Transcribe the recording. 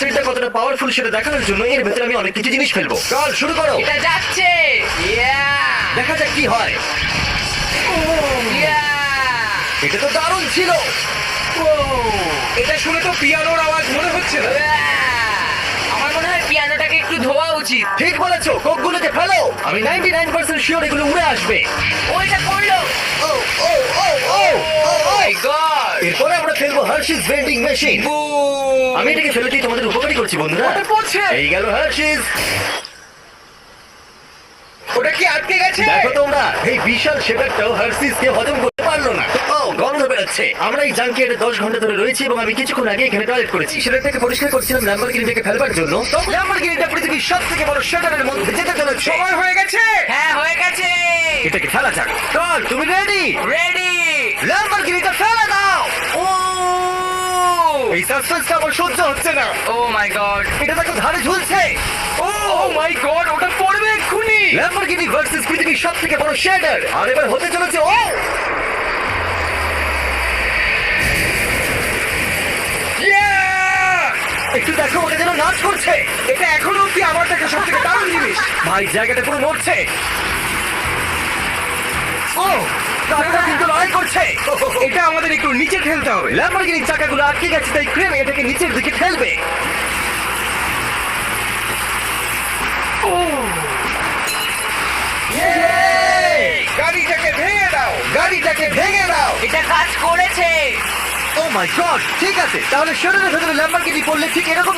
সেটটা কতটা পাওয়ারফুল সেটা দেখানোর জন্য এর ভেতরে আমি অনেক কিছু জিনিস ফেলব। চল শুরু করো। এটা যাচ্ছে। দেখা যাক কি হয়। এটা তো দারুণ ছিল। এটা শুনে তো পিয়ানোর আওয়াজ মনে হচ্ছে না। আমার মনে হয় পিয়ানোটাকে একটু ধোয়া উচিত। ঠিক বলেছ কোকগুলোকে ফেলো। আমি 99% শিওর এগুলো উড়ে আসবে। ওইটা করল ও ও ও ও ও মাই গড এরপরে আমরা খেলব হার্শিস ভেন্ডিং মেশিন আমি এটাকে ফেলে দিয়ে তোমাদের উপকারী করছি বন্ধুরা। ওটা পড়ছে। এই গেল হার্শিস ওটা কি আটকে গেছে? দেখো তোমরা এই বিশাল শেপারটাও হার্সিস কে হজম করতে পারল না। ও গন্ধ বেরোচ্ছে। আমরা এই জাঙ্কিয়ারে দশ ঘণ্টা ধরে রয়েছি এবং আমি কিছুক্ষণ আগে এখানে টয়লেট করেছি। পরিষ্কার করছিলাম ল্যাম্বরগিনিটাকে ফেলবার জন্য। ল্যাম্বরগিনিটা পৃথিবীর সব থেকে বড় শেটারের মধ্যে যেতে চলেছে। সময় হয়ে গেছে। হ্যাঁ হয়ে গেছে। এটাকে ফেলা যাক। চল তুমি রেডি রেডি ল্যাম্বরগিনিটা ফেলে এই সাসপেন্সটা আমার সহ্য হচ্ছে না। ও মাই গড এটা দেখো ধারে ঝুলছে। ও মাই গড ওটা পড়বে এক্ষুনি। ল্যাম্বরগিনি ভার্সেস পৃথিবীর সব থেকে বড় শেডার আর এবার হতে চলেছে ও। একটু দেখো ওটা যেন নাচ করছে। এটা এখনও অব্দি আমার দেখা সব থেকে দারুণ জিনিস। ভাই জায়গাটা পুরো নড়ছে ও করছে এটা আমাদের একটু নিচে ঠেলতে হবে। ল্যাম্বরগিনির চাকাগুলো আটকে গেছে তাই ক্রেন এটাকে নিচের দিকে ঠেলবে গাড়িটাকে ভেঙে দাও গাড়িটাকে ভেঙে দাও। এটা কাজ করেছে। ও মাই গড ঠিক আছে তাহলে শরীরের ভেতরে ল্যাম্বরগিনি পড়লে ঠিক এরকম